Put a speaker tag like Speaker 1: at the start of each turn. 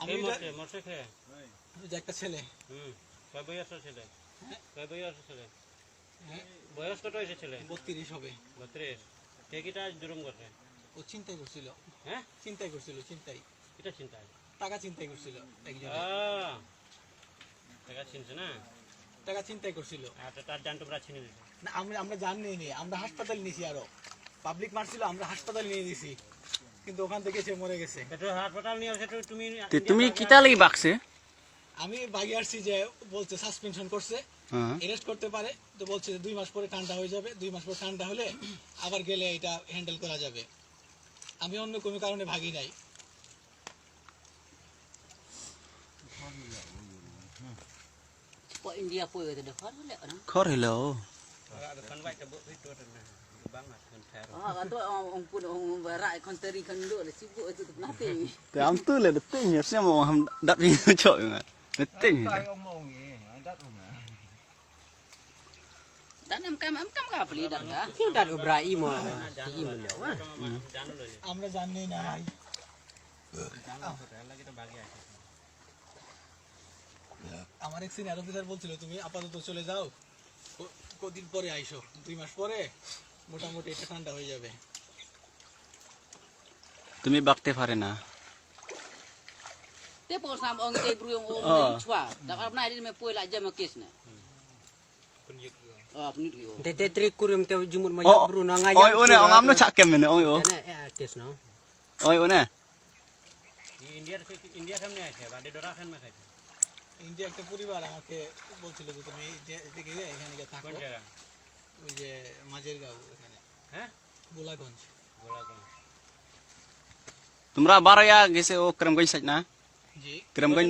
Speaker 1: আমি
Speaker 2: কে
Speaker 1: এটা-
Speaker 2: মরছে মরছে খেয়ে?
Speaker 1: যে একটা ছেলে।
Speaker 2: হুম কয় বয়সের ছেলে? কয় বয়সের ছেলে? বয়স কত হয়েছে ছেলে?
Speaker 1: বত্রিশ হবে।
Speaker 2: বত্রিশ। কে কিটা জুলুম করছে?
Speaker 1: ও চিন্তাই করছিল।
Speaker 2: হ্যাঁ?
Speaker 1: চিন্তাই করছিল চিন্তাই
Speaker 2: কিটা চিন্তা
Speaker 1: টাকা চিন্তাই করছিল একজন
Speaker 2: টাকা চিনছে না?
Speaker 1: টাকা চিন্তাই করছিল।
Speaker 2: আচ্ছা তার জান টুকরা ছিনে দিছে।
Speaker 1: না আমরা আমরা জানি নি আমরা হাসপাতাল নিয়েছি আরও। পাবলিক মারছিল আমরা হাসপাতাল নিয়ে দিছি কিন্তু ওখান থেকে সে মরে গেছে।
Speaker 2: এটা হাসপাতাল নিয়ে আসে তুমি
Speaker 3: তুমি কিতা লাগি বাকছে
Speaker 1: আমি বাগি আসছি যে বলছে সাসপেনশন করছে
Speaker 3: হ্যাঁ।
Speaker 1: অ্যারেস্ট করতে পারে তো বলছে দুই মাস পরে ঠান্ডা হয়ে যাবে দুই মাস পরে ঠান্ডা হলে আবার গেলে এটা হ্যান্ডেল করা যাবে। আমি অন্য কোনো কারণে ভাগি নাই।
Speaker 3: খর হইল
Speaker 4: Te am tu
Speaker 3: le detin ya sia mo ham dat vi cho nga. Detin.
Speaker 4: Dan am kam am kam ka
Speaker 5: pli dan ga. Ki
Speaker 2: dan ubrai
Speaker 1: mo. Ti mo
Speaker 2: lo. Amra janne na hai.
Speaker 1: আমার এক senior officer বলছিল তুমি আপাতত চলে যাও কদিন পরে আইসো দুই মাস পরে মোটামুটি এটা ঠান্ডা হয়ে যাবে।
Speaker 3: তুমি বাকতে পারে না। তে পোসাম অং
Speaker 5: তে ব্রুয়ং ও ছুয়া।
Speaker 3: দাকার আপনা আইডি মে পয়লা জে কেস না।
Speaker 2: ইন্ডিয়ার
Speaker 1: একটা পরিবার আমাকে বলছিল যে তুমি এখানে থাকো। ওই যে মাঝের গাঁও এখানে
Speaker 2: হ্যাঁ?
Speaker 1: গোলাগঞ্জ।
Speaker 2: গোলাগঞ্জ।
Speaker 3: তোমরা বারোয়া গেছে ও ক্রমগঞ্জ সাইড না?
Speaker 1: জি।
Speaker 3: ক্রমগঞ্জ